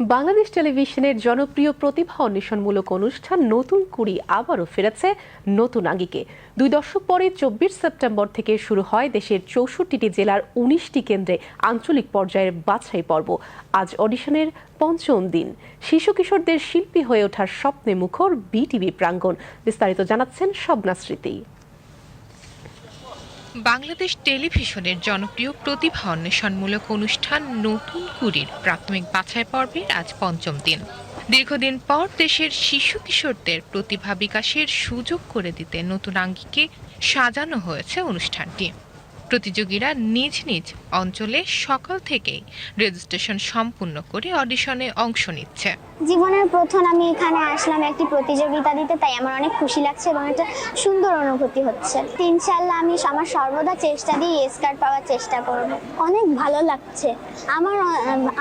বাংলাদেশ টেলিভিশনের জনপ্রিয় প্রতিভা অন্বেষণমূলক অনুষ্ঠান নতুন কুড়ি আবারও ফিরেছে নতুন আঙ্গিকে। দুই দশক পরে চব্বিশ সেপ্টেম্বর থেকে শুরু হয় দেশের চৌষট্টিটি জেলার উনিশটি কেন্দ্রে আঞ্চলিক পর্যায়ের বাছাই পর্ব। আজ অডিশনের পঞ্চম দিন। শিশু কিশোরদের শিল্পী হয়ে ওঠার স্বপ্নে মুখর বিটিভি প্রাঙ্গণ। বিস্তারিত জানাচ্ছেন শবনা স্মৃতি। বাংলাদেশ টেলিভিশনের জনপ্রিয় প্রতিভা অন্বেষণমূলক অনুষ্ঠান নতুন কুড়ির প্রাথমিক বাছাই পর্বের আজ পঞ্চম দিন। দীর্ঘদিন পর দেশের শিশু কিশোরদের প্রতিভা বিকাশের সুযোগ করে দিতে নতুন আঙ্গিকে সাজানো হয়েছে অনুষ্ঠানটি। প্রতিযোগীরা নিজ নিজ অঞ্চলে সকাল থেকেই রেজিস্ট্রেশন সম্পূর্ণ করে অডিশনে অংশ নিচ্ছে। জীবনের প্রথম আমি এখানে আসলাম একটি প্রতিযোগিতা দিতে, তাই আমার অনেক খুশি লাগছে এবং একটা সুন্দর অনুভূতি হচ্ছে। ইনশাল্লাহ আমি আমার সর্বদা চেষ্টা দিয়ে এস কার্ড পাওয়ার চেষ্টা করব। অনেক ভালো লাগছে। আমার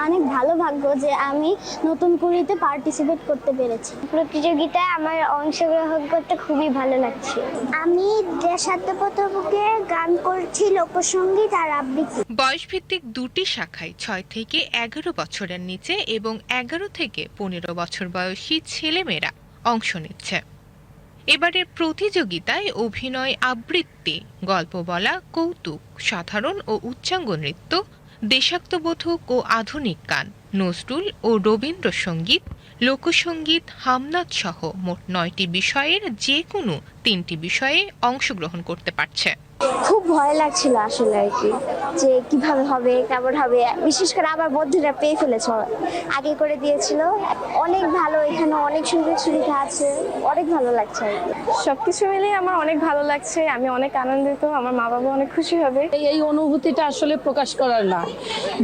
অনেক ভালো ভাগ্য যে আমি নতুন কুড়িতে পার্টিসিপেট করতে পেরেছি। প্রতিযোগিতায় আমার অংশগ্রহণ করতে খুবই ভালো লাগছে। আমি দেশাত্মবোধকে গান করছি লোকসঙ্গীত আর আবৃত্তি। বয়সভিত্তিক দুটি শাখায় ছয় থেকে এগারো বছরের নিচে এবং এগারো থেকে পনেরো বছর বয়সী ছেলেমেয়েরা অংশ নিচ্ছে। এবারের প্রতিযোগিতায় অভিনয়, আবৃত্তি, গল্প বলা, কৌতুক, সাধারণ ও উচ্চাঙ্গ নৃত্য দেশাত্মবোধক ও আধুনিক গান, নজরুল ও রবীন্দ্রসঙ্গীত লোকসঙ্গীত হামনাদ সহ মোট নয়টি বিষয়ের যে কোনো তিনটি বিষয়ে অংশগ্রহণ করতে পারছে। খুব ভয় লাগছিল আসলে আর কি যে কীভাবে হবে কেমন হবে। বিশেষ করে আমার বন্ধুরা পেয়ে ফেলেছ আগে করে দিয়েছিল। অনেক ভালো এখানে অনেক সুযোগ সুবিধা আছে অনেক ভালো লাগছে আর কি। সবকিছু মিলিয়ে আমার অনেক ভালো লাগছে আমি অনেক আনন্দিত আমার মা বাবা অনেক খুশি হবে। এই এই অনুভূতিটা আসলে প্রকাশ করার না।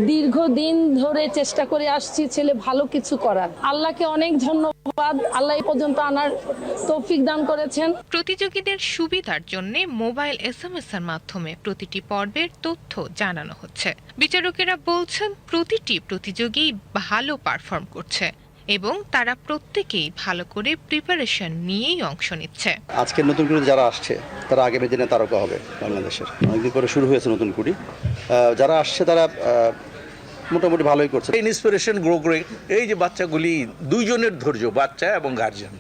দীর্ঘদিন ধরে চেষ্টা করে আসছি ছেলে ভালো কিছু করার। আল্লাহকে অনেক ধন্যবাদ। আল্লাহ পর্যন্ত আনার তৌফিক দান করেছেন। প্রতিযোগীদের সুবিধার জন্য মোবাইল এসএমএস এর মাধ্যমে প্রতিটি পর্বের তথ্য জানানো হচ্ছে। বিচারকেরা বলছেন প্রতিটি প্রতিযোগী ভালো পারফর্ম করছে এবং তারা প্রত্যেকেই ভালো করে প্রিপারেশন নিয়েই অংশ নিচ্ছে। আজকের নতুন কুড়ি যারা আসছে তারা আগামী দিনে তারকা হবে বাংলাদেশের। অনেকদিন পরে শুরু হয়েছে নতুন কুড়ি। আহ, যারা আসছে তারা আহ, মোটামুটি ভালোই করছে। ইন্সপিরেশন গ্রো করে এই যে বাচ্চাগুলি দুইজনের ধৈর্য বাচ্চা এবং গার্জিয়ান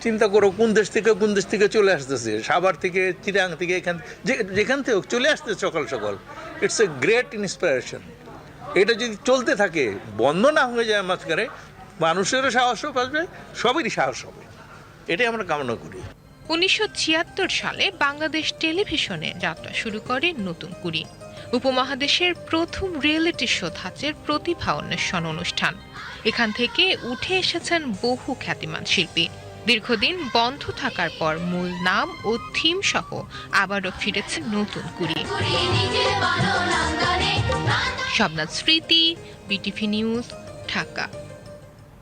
চিন্তা করো কোন দেশ থেকে কোন দেশ থেকে চলে আসতেছে সাভার থেকে চিরাং থেকে এখান যে- যেখান থেকে হোক চলে আসতে সকাল সকাল। ইটস এ গ্রেট ইন্সপিরেশন এটা যদি চলতে থাকে বন্ধ না হয়ে যায় মাঝখানে মানুষেরও সাহস পাবে সবেরই সাহস হবে। এটাই আমরা কামনা করি। উনিশশো ছিয়াত্তর সালে বাংলাদেশ টেলিভিশনে যাত্রা শুরু করে নতুন কুড়ি। উপমহাদেশের প্রথম রিয়েলিটি শো ধাঁচের প্রতিভা অন্বেষণ অনুষ্ঠান। এখান থেকে উঠে এসেছেন বহু খ্যাতিমান শিল্পী। দীর্ঘদিন বন্ধ থাকার পর মূল নাম ও থিম সহ আবারও ফিরেছে নতুন কুড়ি। শবনাথ স্মৃতি, বিটিভি নিউজ, ঢাকা।